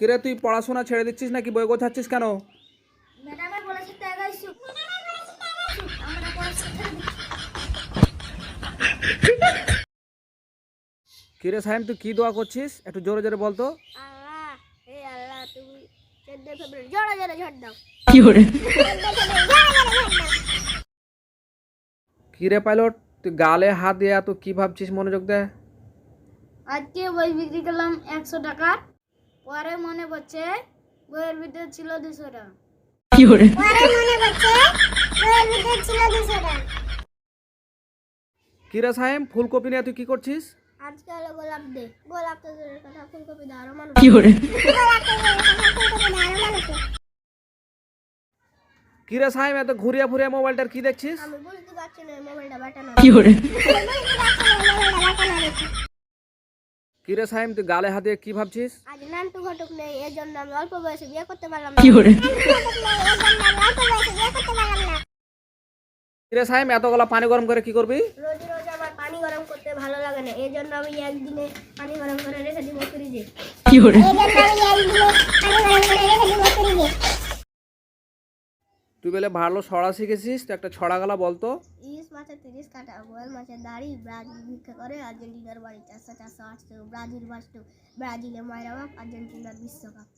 কিরে তুই পড়াশোনা ছেড়ে দিচ্ছিস নাকি? বই গোছাচ্ছিস কেন? কিরে সাহেব তুই কি দোয়া করছিস? একটু জোরে জোরে বলতো আল্লাহ হে আল্লাহ তুমি চোদ্দ ফেব্রুয়ারি জোরে জোরে ঝড় দাও। কিরে পাইলট তুই গালে হাত দিয়ে এত কি ভাবছিস মনোযোগ দে আজকে বই বিক্রি করলাম একশো টাকা। পরে মনে পড়ছে বইয়ের ভিতরে ছিল দুশো টাকা কিরে? সাহেব ফুলকপি নিয়ে তুই কি করছিস? আজকে হলো গোলাপ দে গোলাপ তো দূরের কথা ফুলকপি দাও আরও মানুষ কিরে? সাহেব এত ঘুরিয়ে ফুরিয়ে মোবাইলটার কি দেখছিস? আমি বুঝতে পারছি না মোবাইলটা বাটানো। কিরে? সাহেব তুই গালে হাত দিয়ে কি ভাবছিস? আজ নান্টু ঘটক নেই এই জন্য আমি অল্প বয়সে বিয়ে করতে পারলাম না। কিরে সাহেব এত গলা পানি গরম করে কি করবি? রোজ রোজ আমার পানি গরম করতে ভালো লাগে না এই জন্য আমি একদিনে পানি গরম করে রেখে দিব ফ্রিজে। তুই বলে ভালো ছড়া শিখেছিস তো একটা ছড়া গলা বলতো। ইলিশ মাছের তিরিশ কাটা গোয়াল মাছের দাড়ি ব্রাজিল ভিক্ষা করে আর্জেন্টিনার বাড়ি চারশো চারশো আটশো, ব্রাজিল বাঁচত ব্রাজিলে মায়েরা বাপ আর্জেন্টিনার বিশ্বকাপ।